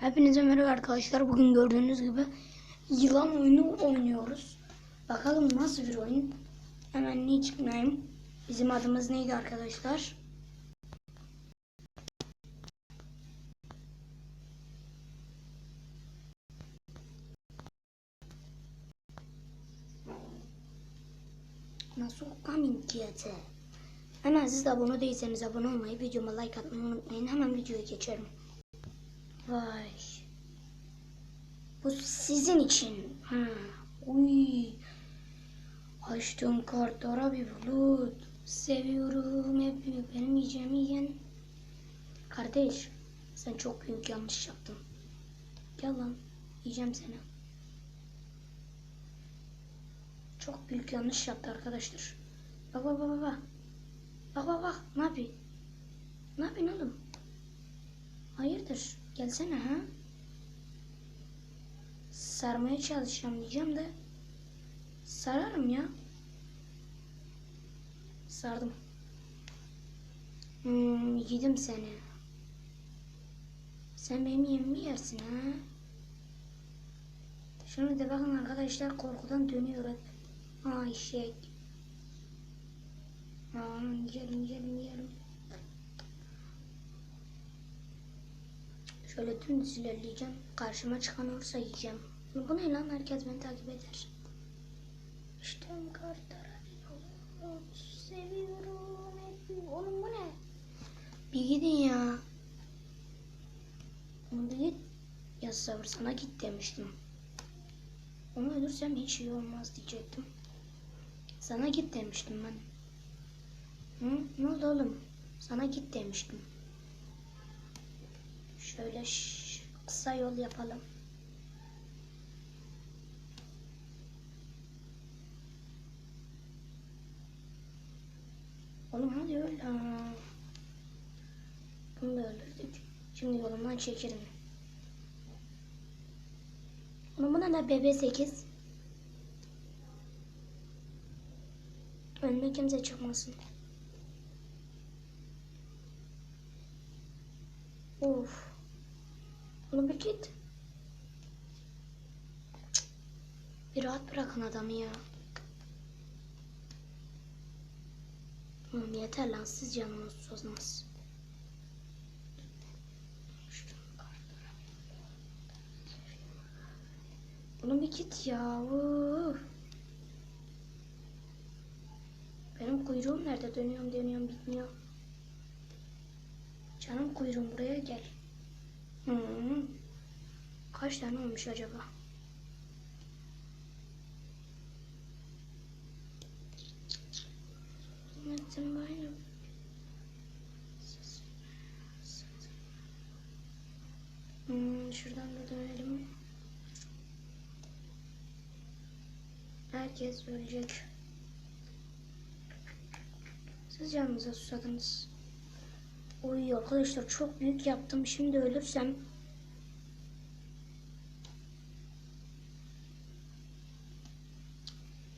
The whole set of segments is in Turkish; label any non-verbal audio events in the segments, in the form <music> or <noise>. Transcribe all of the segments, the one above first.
Hepinize merhaba arkadaşlar. Bugün gördüğünüz gibi yılan oyunu oynuyoruz. Bakalım nasıl bir oyun. Hemen ne çıkmayayım. Bizim adımız neydi arkadaşlar? Nasıl coming GT? Hemen siz de abone değilseniz abone olmayı, videoma like atmayı unutmayın. Hemen videoya geçelim. Vay. Bu sizin için. Ha. Uy. Açtığım kartlara bir bulut. Seviyorum hep benim yiyeceğimi yiyen. Kardeş sen çok büyük yanlış yaptın. Gel lan yiyeceğim seni. Çok büyük yanlış yaptı arkadaşlar. Bak bak bak bak. Bak bak bak. Ne yapayım? Ne yapıyorsun oğlum? Hayırdır? Gelsene ha. Sarmaya çalışacağım diyeceğim de sararım ya. Sardım. Hmm, yedim seni. Sen benim yemimi yersin ha. Şunu da bakın arkadaşlar korkudan dönüyor. Ay şey. Aman yiyelim yiyelim yiyelim. Şöyle dümdüz. Karşıma çıkan olursa yiyeceğim. Bu ne lan? Herkes beni takip eder. İşte kartlara seviyorum. Oğlum bu ne? Bir gidin ya. Oğlum bir git. Ya sabır sana git demiştim. Onu ölürsem hiç iyi olmaz diyecektim. Sana git demiştim ben. Hı? Ne oldu oğlum? Sana git demiştim. Şöyle kısa yol yapalım. Oğlum hadi öl. Aa. Bunu da öldürdük. Şimdi yolumdan çekerim. Oğlum buna da BB8. Önüme kimse çıkmasın. Of. Oğlum bir git. Bir rahat bırakın adamı ya. Oğlum yeter lan siz canınız sozmaz. Oğlum bir git ya. Benim kuyruğum nerede? Dönüyorum dönüyorum bitmiyor. Canım kuyruğum buraya gel. Hı. Kaç tane olmuş acaba? Metin bayram. Hmm, şuradan da dönelim. Herkes ölecek. Siz canınıza susadınız. Oy arkadaşlar çok büyük yaptım. Şimdi ölürsem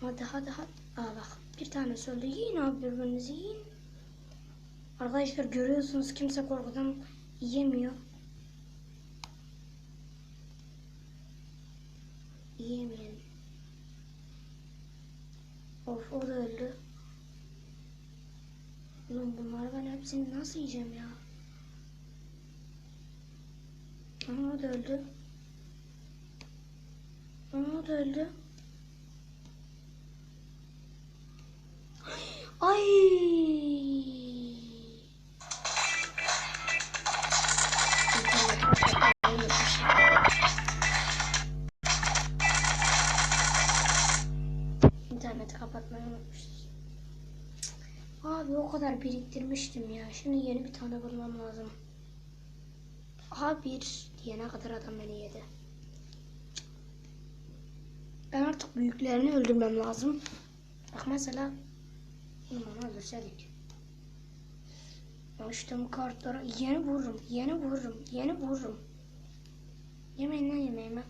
Hadi hadi hadi. Aa bak bir tane söyledi. Yiyin abi birbirinizi yiyin. Arkadaşlar görüyorsunuz kimse korkudan yiyemiyor. Yiyemeyelim. Of o da öldü. Ulan bunlar ben hepsini nasıl yiyeceğim ya? Ama o da öldü. Ama o da öldü. Ay! İnterneti kapatmayı unutmuşuz. Abi o kadar biriktirmiştim ya. Şimdi yeni bir tane bulmam lazım. A1 diyene kadar adam beni yedi. Ben artık büyüklerini öldürmem lazım. Bak mesela bunu bana öldürseydik. Açtım kartlara. Yeni vururum. Yeni vururum. Yeni vururum. Yemeyin lan yemeğimi.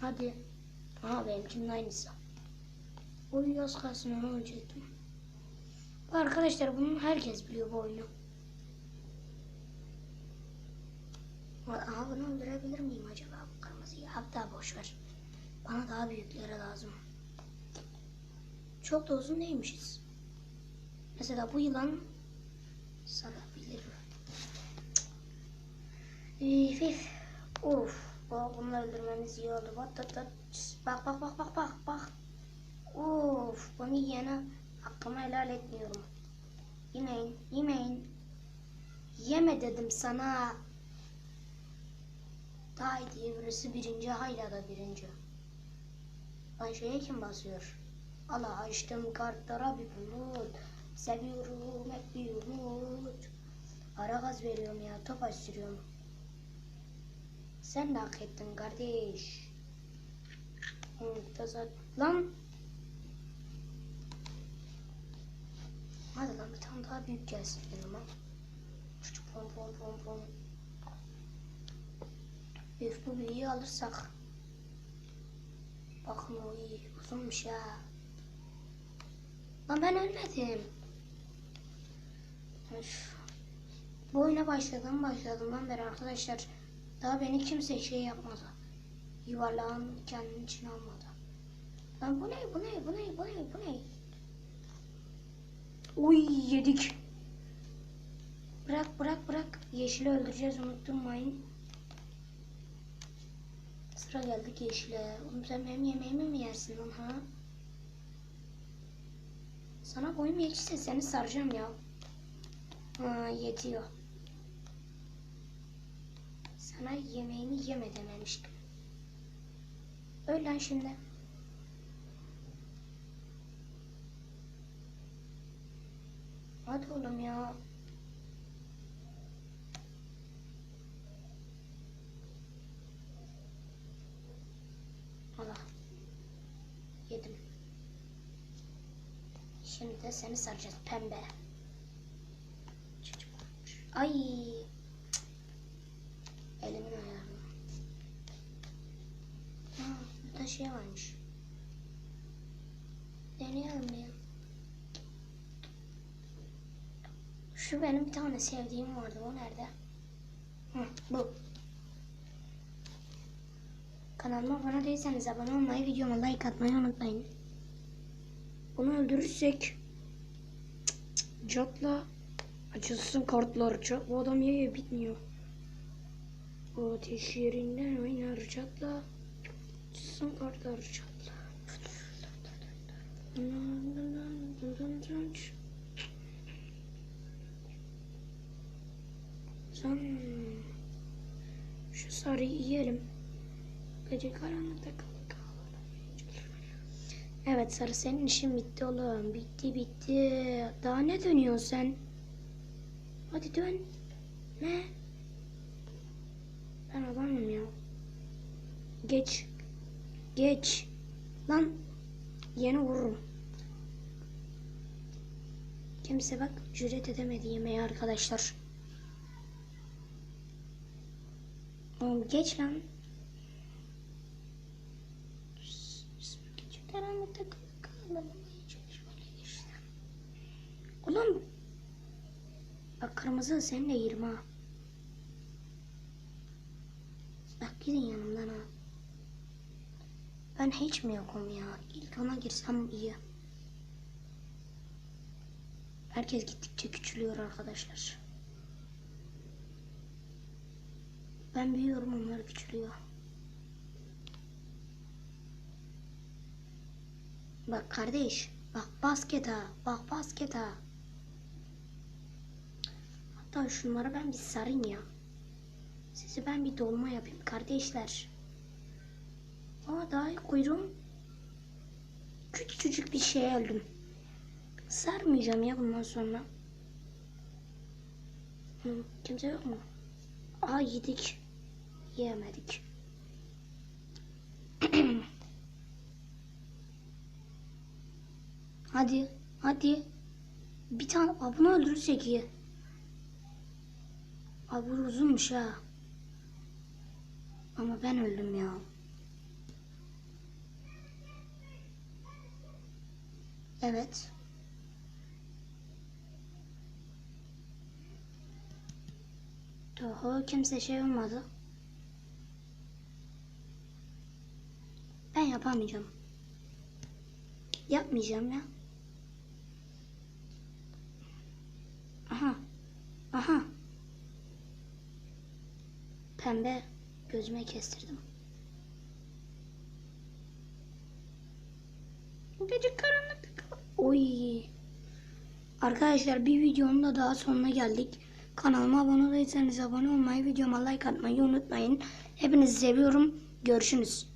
Hadi. Aha benimkinin aynısı. Oy yaz kalsın onu. Bu Arkadaşlar bunu herkes biliyor bu oyunu. Aha bunu öldürebilir miyim acaba bu kırmızıyı? Hatta boş ver. Bana daha büyükleri lazım. Çok da uzun değilmişiz. Mesela bu yılan salabilir. Üf üf. Of. Bunu öldürmemiz iyi oldu. Bak bak bak. Bak bak bak Of. Bunu yiyene hakkımı helal etmiyorum. Yemeyin. Yemeyin. Yeme dedim sana. Tay diye birisi birinci hala da birinci. Lan şeye kim basıyor? Allah açtım kartlara bir bulut. Seviyorum hep bir umut. Ara gaz veriyorum ya top sürüyorum. Sen de hak ettin kardeş. Muntazat. Lan. Hadi lan bir tane daha büyük gelsin yanıma. Şu pom pom pom pom. Üf bu büyüğü alırsak. Bakın o iyi. Uzunmuş ya. Lan ben ölmedim. Üf. Bu oyuna başladım başladığımdan beri arkadaşlar daha beni kimse şey yapmadı. Yuvarlağın kendini için almadı. Lan bu ne bu ne bu ne bu ne bu ne? Uy yedik. Bırak bırak bırak. Yeşili öldüreceğiz unutturmayın. Sıra geldik yeşile. Oğlum sen benim yemeğimi mi yersin lan ha? Sana boyum yetişse seni saracağım ya. Ha yetiyor. Sana yemeğini yeme dememiştim. Öl lan şimdi. Hadi oğlum ya. Allah. Yedim. Şimdi de seni saracağız pembe. Ay. Elimin ayarı. Ha, burada şey varmış. Deneyelim bir. Şu benim bir tane sevdiğim vardı. O nerede? Hı, bu. Kanalıma abone değilseniz abone olmayı, videoma like atmayı unutmayın. Bunu öldürürsek Jot'la açılsın kartlar. Jot, bu adam yeye bitmiyor. O ateş yerinden oynar Jot'la açılsın kartlar Jot'la. Son şu sarıyı yiyelim. Gece karanlıkta kalıp Evet sarı senin işin bitti oğlum. Bitti bitti. Daha ne dönüyorsun sen? Hadi dön. Ne? Ben adamım ya. Geç. Geç. Lan. Yeni vururum. Kimse bak cüret edemedi yemeği arkadaşlar. Oğlum geç lan. Gece karanlıkta işte. Oğlum. Bak kırmızı seninle yerim ha. Bak gidin yanımdan ha. Ben hiç mi yokum ya? İlk ona girsem iyi. Herkes gittikçe küçülüyor arkadaşlar. Ben büyüyorum onlar küçülüyor. Bak kardeş. Bak basket ha. Bak basket ha. Hatta şunları ben bir sarayım ya. Sizi ben bir dolma yapayım kardeşler. Aa daha kuyruğum. Küçücük bir şey öldüm. Sarmayacağım ya bundan sonra. Hı, kimse yok mu? Aa yedik. Yiyemedik. <clears throat> hadi. Hadi. Bir tane Aa, bunu öldürürsek iyi. Bu uzunmuş ha. Ama ben öldüm ya. Evet. Oho kimse şey olmadı. Ben yapamayacağım. Yapmayacağım ya. Aha. Aha. Pembe gözüme kestirdim. Gece karanlık. Oy. Arkadaşlar bir videonun da daha sonuna geldik. Kanalıma abone değilseniz abone olmayı, videoma like atmayı unutmayın. Hepinizi seviyorum. Görüşürüz.